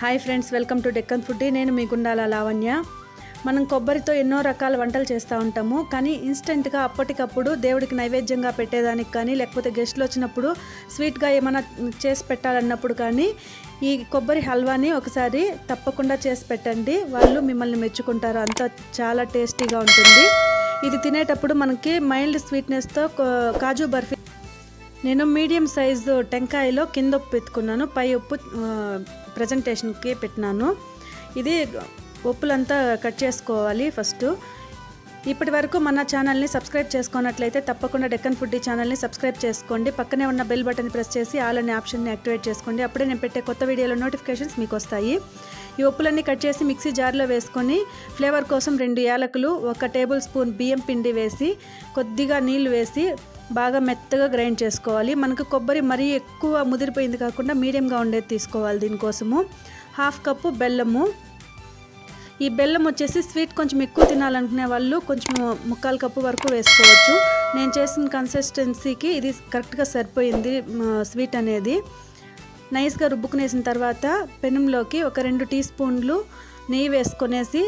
Hi friends welcome to Deccan food నేను మీ గుండాల లావణ్య. మనం కొబ్బరితో ఎన్నో రకాల వంటలు చేస్తూ ఉంటాము కానీ ఇన్స్టెంట్గా అప్పటికప్పుడు దేవుడికి నైవేద్యంగా పెట్టేదానికి కానీ లేకపోతే గెస్ట్లు వచ్చినప్పుడు స్వీట్గా ఏమైనా చేసి పెట్టాలన్నప్పుడు కానీ ఈ కొబ్బరి హల్వాని ఒకసారి తప్పకుండా చేసి పెట్టండి. వాళ్ళు మిమ్మల్ని మెచ్చుకుంటారు. అంత చాలా టేస్టీగా ఉంటుంది. ఇది తినేటప్పుడు మనకి మైల్డ్ స్వీట్నెస్తో కాజు బర్ఫీ. నేను మీడియం సైజు టెంకాయలో కింద ఉప్పు పెట్టుకున్నాను పై ఉప్పు ప్రజెంటేషన్కి పెట్టినాను. ఇది ఉప్పులంతా కట్ చేసుకోవాలి ఫస్ట్. ఇప్పటి వరకు మన ఛానల్ని సబ్స్క్రైబ్ చేసుకున్నట్లయితే తప్పకుండా డెక్కన్ ఫుడ్ ఛానల్ని సబ్స్క్రైబ్ చేసుకోండి. పక్కనే ఉన్న బెల్ బటన్ ప్రెస్ చేసి ఆల్ అనే ఆప్షన్ని యాక్టివేట్ చేసుకోండి. అప్పుడే నేను పెట్టే కొత్త వీడియోలో నోటిఫికేషన్స్ మీకు వస్తాయి ఈ ఉప్పులన్నీ కట్ చేసి మిక్సీ జార్లో వేసుకొని ఫ్లేవర్ కోసం రెండు యాలకులు ఒక టేబుల్ స్పూన్ బియ్యం పిండి వేసి కొద్దిగా నీళ్ళు వేసి బాగా మెత్తగా గ్రైండ్ చేసుకోవాలి. మనకు కొబ్బరి మరీ ఎక్కువ ముదిరిపోయింది కాకుండా మీడియంగా ఉండేది తీసుకోవాలి దీనికోసము. హాఫ్ కప్పు బెల్లము. ఈ బెల్లం వచ్చేసి స్వీట్ కొంచెం ఎక్కువ తినాలనుకునే వాళ్ళు కొంచెం ముక్కాలు కప్పు వరకు వేసుకోవచ్చు. నేను చేసిన కన్సిస్టెన్సీకి ఇది కరెక్ట్గా సరిపోయింది స్వీట్ అనేది. నైస్గా రుబ్బుకునేసిన తర్వాత పెనంలోకి ఒక రెండు టీ స్పూన్లు నెయ్యి వేసుకొనేసి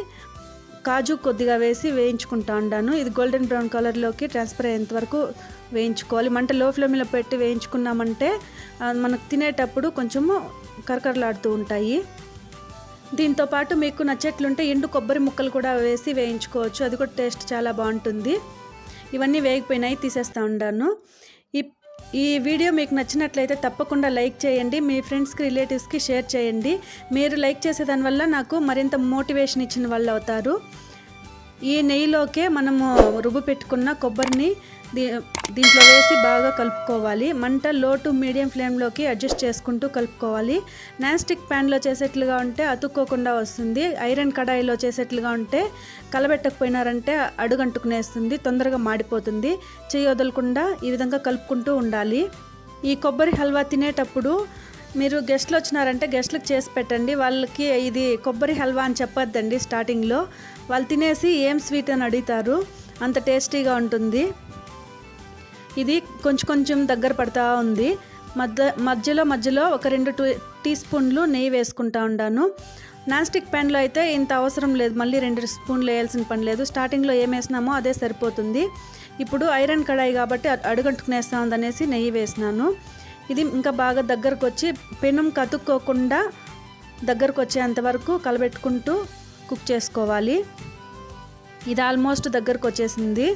కాజు కొద్దిగా వేసి వేయించుకుంటా ఉన్నాను ఇది గోల్డెన్ బ్రౌన్ కలర్లోకి ట్రాన్స్ఫర్ అయ్యేంత వరకు వేయించుకోవాలి. మంట లో ఫ్లేమ్లో పెట్టి వేయించుకున్నామంటే మనకు తినేటప్పుడు కొంచెము కరకరలాడుతూ ఉంటాయి. దీంతో పాటు మీకు నచ్చేట్లుంటే ఎండు కొబ్బరి ముక్కలు కూడా వేసి వేయించుకోవచ్చు. అది కూడా టేస్ట్ చాలా బాగుంటుంది. ఇవన్నీ వేగిపోయినాయి తీసేస్తూ ఉన్నాను ఈ వీడియో మీకు నచ్చినట్లయితే తప్పకుండా లైక్ చేయండి మీ ఫ్రెండ్స్కి రిలేటివ్స్కి షేర్ చేయండి. మీరు లైక్ చేసేదానివల్ల నాకు మరింత మోటివేషన్ ఇచ్చిన వాళ్ళు అవుతారు. ఈ నెయ్యిలోకే మనము రుబ్బు పెట్టుకున్న కొబ్బరిని దీ దీంట్లో వేసి బాగా కలుపుకోవాలి. మంట లో టు మీడియం ఫ్లేమ్లోకి అడ్జస్ట్ చేసుకుంటూ కలుపుకోవాలి. నాన్ స్టిక్ ప్యాన్లో చేసేట్లుగా ఉంటే అతుక్కోకుండా వస్తుంది. ఐరన్ కడాయిలో చేసేట్లుగా ఉంటే కలబెట్టకపోయినారంటే అడుగంటుకునేస్తుంది తొందరగా మాడిపోతుంది. చెయ్యి వదలకుండా ఈ విధంగా కలుపుకుంటూ ఉండాలి. ఈ కొబ్బరి హల్వా తినేటప్పుడు మీరు గెస్ట్లు వచ్చినారంటే గెస్ట్లకు చేసి పెట్టండి. వాళ్ళకి ఇది కొబ్బరి హల్వా అని చెప్పొద్దండి స్టార్టింగ్లో. వాళ్ళు తినేసి ఏం స్వీట్ అని అడుగుతారు అంత టేస్టీగా ఉంటుంది. ఇది కొంచెం కొంచెం దగ్గర పడతా ఉంది. మధ్య మధ్యలో మధ్యలో ఒక రెండు టూ టీ స్పూన్లు నెయ్యి వేసుకుంటా ఉన్నాను నాన్ స్టిక్ ప్యాన్లో అయితే ఇంత అవసరం లేదు. మళ్ళీ రెండు స్పూన్లు వేయాల్సిన పని లేదు. స్టార్టింగ్లో ఏం వేసినామో అదే సరిపోతుంది. ఇప్పుడు ఐరన్ కడాయి కాబట్టి అడుగంటుకునేస్తా ఉందనేసి నెయ్యి వేసినాను. ఇది ఇంకా బాగా దగ్గరకు వచ్చి పెనం కతుక్కోకుండా దగ్గరకు వచ్చేంత వరకు కలబెట్టుకుంటూ కుక్ చేసుకోవాలి. ఇది ఆల్మోస్ట్ దగ్గరకు వచ్చేసింది.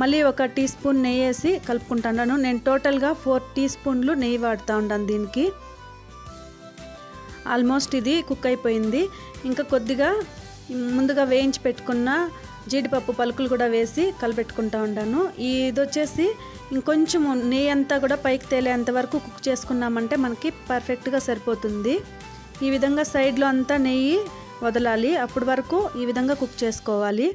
మళ్ళీ ఒక టీ స్పూన్ నెయ్యి వేసి కలుపుకుంటాను. నేను టోటల్గా ఫోర్ టీ స్పూన్లు నెయ్యి వాడుతూ ఉంటాను దీనికి. ఆల్మోస్ట్ ఇది కుక్ అయిపోయింది. ఇంకా కొద్దిగా ముందుగా వేయించి పెట్టుకున్న జీడిపప్పు పలుకులు కూడా వేసి కలిపెట్టుకుంటా ఉంటాను. ఇది వచ్చేసి ఇంకొంచెం నెయ్యి అంతా కూడా పైకి తేలేంత వరకు కుక్ చేసుకున్నామంటే మనకి పర్ఫెక్ట్గా సరిపోతుంది. ఈ విధంగా సైడ్లో అంతా నెయ్యి వదలాలి. అప్పటి వరకు ఈ విధంగా కుక్ చేసుకోవాలి.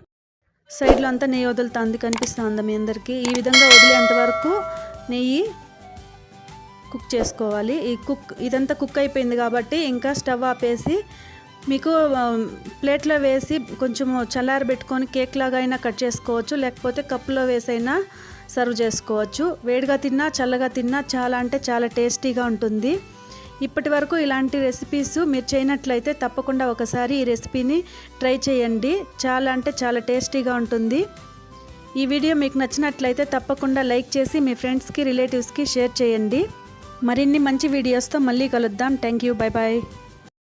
సైడ్లో అంతా నెయ్యి వదులుతుంది కనిపిస్తుంది మీ అందరికీ. ఈ విధంగా వదిలేంత వరకు నెయ్యి కుక్ చేసుకోవాలి. ఈ కుక్ ఇదంతా కుక్ అయిపోయింది కాబట్టి ఇంకా స్టవ్ ఆపేసి మీకు ప్లేట్లో వేసి కొంచెం చల్లారబెట్టుకొని కేక్ లాగా అయినా కట్ చేసుకోవచ్చు లేకపోతే కప్పులో వేసైనా సర్వ్ చేసుకోవచ్చు. వేడిగా తిన్నా చల్లగా తిన్నా చాలా అంటే చాలా టేస్టీగా ఉంటుంది. ఇప్పటి వరకు ఇలాంటి రెసిపీస్ మీరు చేయనట్లయితే తప్పకుండా ఒకసారి ఈ రెసిపీని ట్రై చేయండి. చాలా అంటే చాలా టేస్టీగా ఉంటుంది. ఈ వీడియో మీకు నచ్చినట్లయితే తప్పకుండా లైక్ చేసి మీ ఫ్రెండ్స్కి రిలేటివ్స్కి షేర్ చేయండి. మరిన్ని మంచి వీడియోస్తో మళ్ళీ కలుద్దాం. Thank you bye bye